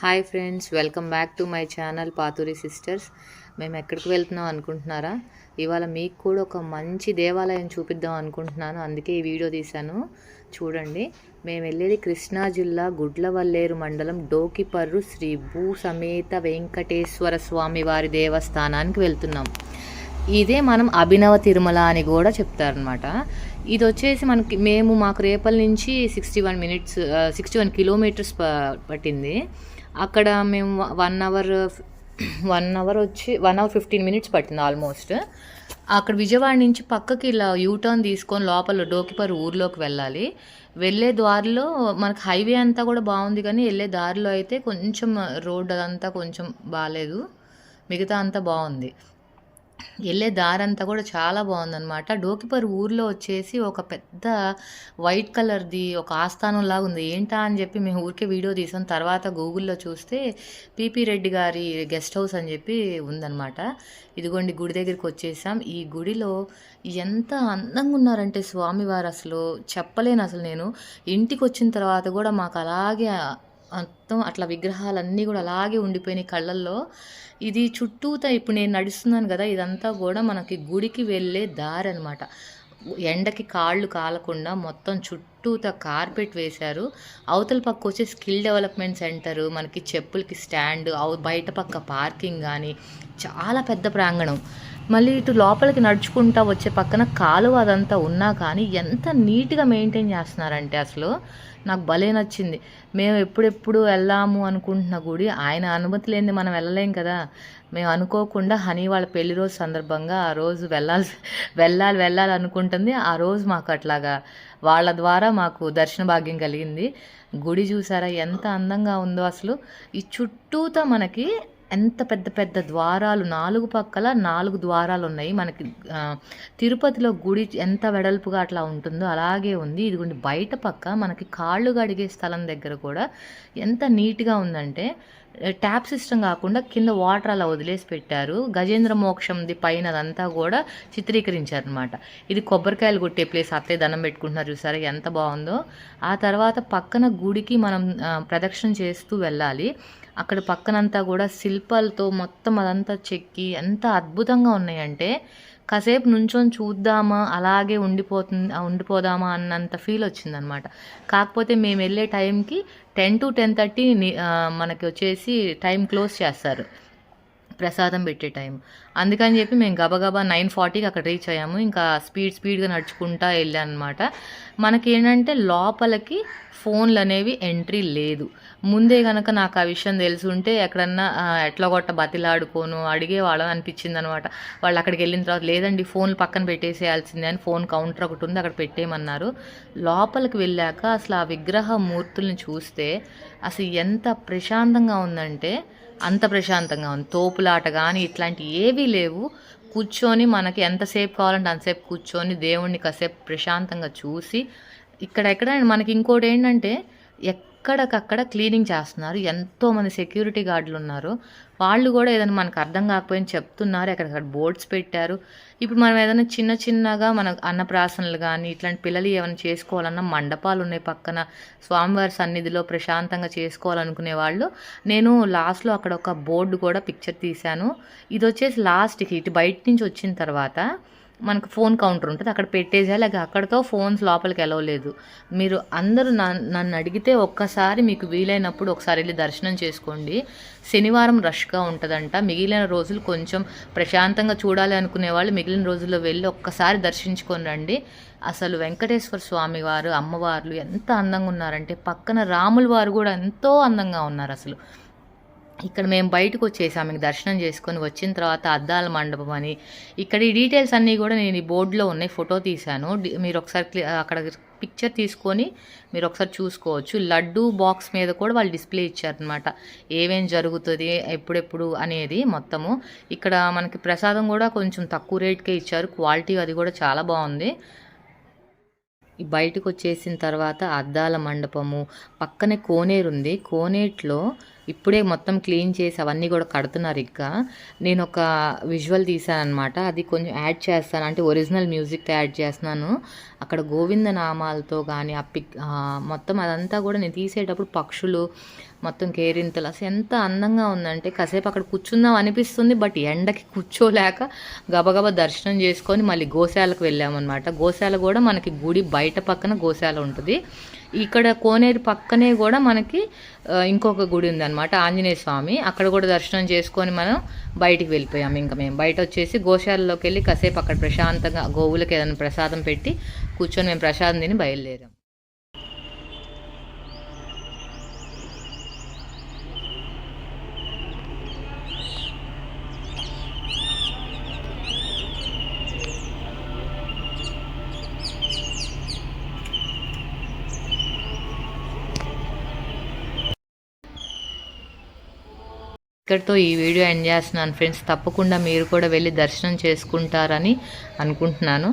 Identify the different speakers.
Speaker 1: Hi friends welcome back to my channel Pathuri sisters. మేము ఎక్కడికి వెళ్తున్నాం అనుకుంటున్నారా? ఇవాళ మీకు కూడా ఒక మంచి దేవాలయం చూపిద్దాం అనుకుంటున్నాను. అందుకే ఈ వీడియో తీశాను. చూడండి మేము వెళ్ళేది కృష్ణా జిల్లా గుడ్లవల్లేరు మండలం డోకిపర్రు శ్రీ భూ సమేత వెంకటేశ్వర స్వామి వారి దేవస్థానానికి వెళ్తున్నాం. ఇదే మనం అభినవ తిరుమల అని కూడా చెప్తారనమాట ఇది వచ్చేసి మనకి మేము మాకు రేపల నుంచి sixty one minutes sixty one kilometres పట్టింది. అక్కడ మేము వన్ అవర్ వన్ అవర్ వచ్చి వన్ అవర్ ఫిఫ్టీన్ మినిట్స్ పట్టింది ఆల్మోస్ట్ అక్కడ విజయవాడ నుంచి పక్కకి ఇలా యూటర్న్ తీసుకొని లోపల డోకిపర్ ఊర్లోకి వెళ్ళాలి. వెళ్ళే దారిలో మనకు హైవే అంతా కూడా బాగుంది కానీ వెళ్ళే దారిలో అయితే కొంచెం రోడ్ అదంతా కొంచెం బాగాలేదు మిగతా అంతా బాగుంది. వెళ్ళే దారంతా కూడా చాలా బాగుందన్నమాట. డోకిపర్ ఊర్లో వచ్చేసి ఒక పెద్ద వైట్ కలర్ది ఒక ఆస్థానం లాగా ఉంది ఏంటా అని చెప్పి మేము ఊరికే వీడియో తీసాం. తర్వాత గూగుల్లో చూస్తే పీపీ రెడ్డి గారి గెస్ట్ హౌస్ అని చెప్పి ఉందన్నమాట. ఇదిగోండి గుడి దగ్గరికి వచ్చేసాం. ఈ గుడిలో ఎంత అందంగా ఉన్నారంటే స్వామివారు అసలు చెప్పలేను అసలు నేను. ఇంటికి వచ్చిన తర్వాత కూడా మాకు అలాగే మొత్తం అట్లా విగ్రహాలన్నీ కూడా అలాగే ఉండిపోయినాయి కళ్ళల్లో. ఇది చుట్టూతా ఇప్పుడు నేను నడుస్తున్నాను కదా ఇదంతా కూడా మనకి గుడికి వెళ్ళే దారి అనమాట ఎండకి కాళ్ళు కాలకుండా మొత్తం చుట్టూత కార్పెట్ వేశారు. అవతల పక్క వచ్చే స్కిల్ డెవలప్మెంట్ సెంటర్ మనకి చెప్పులకి స్టాండ్ బయట పక్క పార్కింగ్ కానీ చాలా పెద్ద ప్రాంగణం. మళ్ళీ ఇటు లోపలికి నడుచుకుంటా వచ్చే పక్కన కాలువ అదంతా ఉన్నా కానీ ఎంత నీట్గా మెయింటైన్ చేస్తున్నారంటే అసలు నాకు భలే నచ్చింది. మేము ఎప్పుడెప్పుడు వెళ్ళాము అనుకుంటున్న గుడి ఆయన అనుమతి లేనిది మనం వెళ్ళలేం కదా. మేము అనుకోకుండా హనీ వాళ్ళ పెళ్ళి రోజు సందర్భంగా ఆ రోజు వెళ్ళాల్సి వెళ్ళాలి వెళ్ళాలి అనుకుంటుంది. ఆ రోజు మాకు అట్లాగా వాళ్ళ ద్వారా మాకు దర్శన భాగ్యం కలిగింది. గుడి చూసారా ఎంత అందంగా ఉందో అసలు. ఈ చుట్టూతో మనకి ఎంత పెద్ద పెద్ద ద్వారాలు నాలుగు పక్కల నాలుగు ద్వారాలు ఉన్నాయి. మనకి తిరుపతిలో గుడి ఎంత వెడల్పుగా అట్లా ఉంటుందో అలాగే ఉంది. ఇదిగోండి బయట పక్క మనకి కాళ్ళు గడిగే స్థలం దగ్గర కూడా ఎంత నీట్గా ఉందంటే ట్యాప్ సిస్టమ్ కాకుండా కింద వాటర్ అలా వదిలేసి పెట్టారు. గజేంద్ర మోక్షంది పైన అదంతా కూడా చిత్రీకరించారనమాట ఇది కొబ్బరికాయలు కొట్టే ప్లేస్ అట్లే దండం పెట్టుకుంటున్నారు చూసారా ఎంత బాగుందో. ఆ తర్వాత పక్కన గుడికి మనం ప్రదక్షిణ చేస్తూ వెళ్ళాలి. అక్కడ పక్కనంతా కూడా శిల్పాలతో మొత్తం అదంతా చెక్కి ఎంత అద్భుతంగా ఉన్నాయంటే కాసేపు నుంచొని చూద్దామా అలాగే ఉండిపోతుంది ఉండిపోదామా అన్నంత ఫీల్ వచ్చిందనమాట. కాకపోతే మేము వెళ్ళే టైంకి టెన్ టు టెన్ థర్టీ మనకి వచ్చేసి టైం క్లోజ్ చేస్తారు. ప్రసాదం పెట్టే టైం. అందుకని చెప్పి మేము గబగబా నైన్ ఫార్టీకి అక్కడ రీచ్ అయ్యాము. ఇంకా స్పీడ్ స్పీడ్గా నడుచుకుంటా వెళ్ళాను అనమాట మనకేంటంటే లోపలికి ఫోన్లు అనేవి ఎంట్రీ లేదు. ముందే కనుక నాకు ఆ విషయం తెలిసి ఉంటే ఎక్కడన్నా ఎట్లా కొట్ట బతిలాడుకోను అడిగేవాళ్ళం అనిపించింది అనమాట వాళ్ళు అక్కడికి వెళ్ళిన తర్వాత లేదండి ఫోన్లు పక్కన పెట్టేసేయాల్సిందే అని ఫోన్ కౌంటర్ ఒకటి ఉంది అక్కడ పెట్టేయమన్నారు. లోపలికి వెళ్ళాక అసలు ఆ విగ్రహ మూర్తుల్ని చూస్తే అసలు ఎంత ప్రశాంతంగా ఉందంటే అంత ప్రశాంతంగా ఉంది. తోపులాట కానీ ఇట్లాంటి ఏవీ లేవు. కూర్చొని మనకి ఎంతసేపు కావాలంటే అంతసేపు కూర్చొని దేవుణ్ణి కాసేపు ప్రశాంతంగా చూసి ఇక్కడ ఎక్కడ మనకి ఇంకోటి ఏంటంటే అక్కడికక్కడ క్లీనింగ్ చేస్తున్నారు. ఎంతోమంది సెక్యూరిటీ గార్డులు ఉన్నారు. వాళ్ళు కూడా ఏదైనా మనకు అర్థం కాకపోయినా చెప్తున్నారు. ఎక్కడెక్కడ బోర్డ్స్ పెట్టారు. ఇప్పుడు మనం ఏదైనా చిన్న చిన్నగా మన అన్నప్రాసనలు కానీ ఇట్లాంటి పిల్లలు ఏమైనా చేసుకోవాలన్నా మండపాలు ఉన్నాయి పక్కన. స్వామివారి సన్నిధిలో ప్రశాంతంగా చేసుకోవాలనుకునే వాళ్ళు. నేను లాస్ట్లో అక్కడ ఒక బోర్డు కూడా పిక్చర్ తీశాను. ఇది వచ్చేసి లాస్ట్కి ఇటు బయట నుంచి వచ్చిన తర్వాత మనకు ఫోన్ కౌంటర్ ఉంటుంది. అక్కడ పెట్టేసేయాలి లేక అక్కడితో ఫోన్స్ లోపలికి వెళ్ళలేదు మీరు అందరూ నన్ను అడిగితే ఒక్కసారి మీకు వీలైనప్పుడు ఒకసారి వెళ్ళి దర్శనం చేసుకోండి. శనివారం రష్గా ఉంటుందంట. మిగిలిన రోజులు కొంచెం ప్రశాంతంగా చూడాలి అనుకునే వాళ్ళు మిగిలిన రోజుల్లో వెళ్ళి ఒక్కసారి దర్శించుకొని రండి. అసలు వెంకటేశ్వర స్వామి వారు అమ్మవార్లు ఎంత అందంగా ఉన్నారంటే పక్కన రాముల వారు కూడా ఎంతో అందంగా ఉన్నారు అసలు. ఇక్కడ మేము బయటకు వచ్చేసాం మీకు దర్శనం చేసుకొని వచ్చిన తర్వాత అద్దాల మండపం అని. ఇక్కడ ఈ డీటెయిల్స్ అన్నీ కూడా నేను ఈ బోర్డులో ఉన్నాయి ఫోటో తీశాను. మీరు ఒకసారి అక్కడ పిక్చర్ తీసుకొని మీరు ఒకసారి చూసుకోవచ్చు. లడ్డు బాక్స్ మీద కూడా వాళ్ళు డిస్ప్లే ఇచ్చారనమాట ఏమేం జరుగుతుంది ఎప్పుడెప్పుడు అనేది మొత్తము. ఇక్కడ మనకి ప్రసాదం కూడా కొంచెం తక్కువ రేట్కే ఇచ్చారు. క్వాలిటీ అది కూడా చాలా బాగుంది. బయటకు వచ్చేసిన తర్వాత అద్దాల మండపము. పక్కనే కోనేరు ఉంది కోనేట్లో ఇప్పుడే మొత్తం క్లీన్ చేసి అవన్నీ కూడా కడుతున్నారు ఇంకా. నేను ఒక విజువల్ తీసాను అనమాట అది కొంచెం యాడ్ చేస్తాను. అంటే ఒరిజినల్ మ్యూజిక్తో యాడ్ చేస్తున్నాను. అక్కడ గోవింద నామాలతో కానీ ఆ పిక్ మొత్తం అదంతా కూడా నేను తీసేటప్పుడు పక్షులు మొత్తం కేరింతలు అసలు ఎంత అందంగా ఉందంటే కాసేపు అక్కడ కూర్చుందాం అనిపిస్తుంది. బట్ ఎండకి కూర్చోలేక గబగబా దర్శనం చేసుకొని మళ్ళీ గోశాలకు వెళ్ళామన్నమాట. గోశాల కూడా మనకి గుడి బయట పక్కన గోశాల ఉంటుంది. ఇక్కడ కోనేరు పక్కనే కూడా మనకి ఇంకొక గుడి ఉందన్నమాట ఆంజనేయ స్వామి. అక్కడ కూడా దర్శనం చేసుకొని మనం బయటికి వెళ్ళిపోయాం ఇంకా మేము. బయట వచ్చేసి గోశాలలోకి వెళ్ళి కాసేపు అక్కడ ప్రశాంతంగా గోవులకి ఏదైనా ప్రసాదం పెట్టి కూర్చొని మేము ప్రసాదం తిని బయలుదేరాం. ఇక్కడితో ఈ వీడియో ఎండ్ చేస్తున్నాను. ఫ్రెండ్స్ తప్పకుండా మీరు కూడా వెళ్ళి దర్శనం చేసుకుంటారని అనుకుంటున్నాను.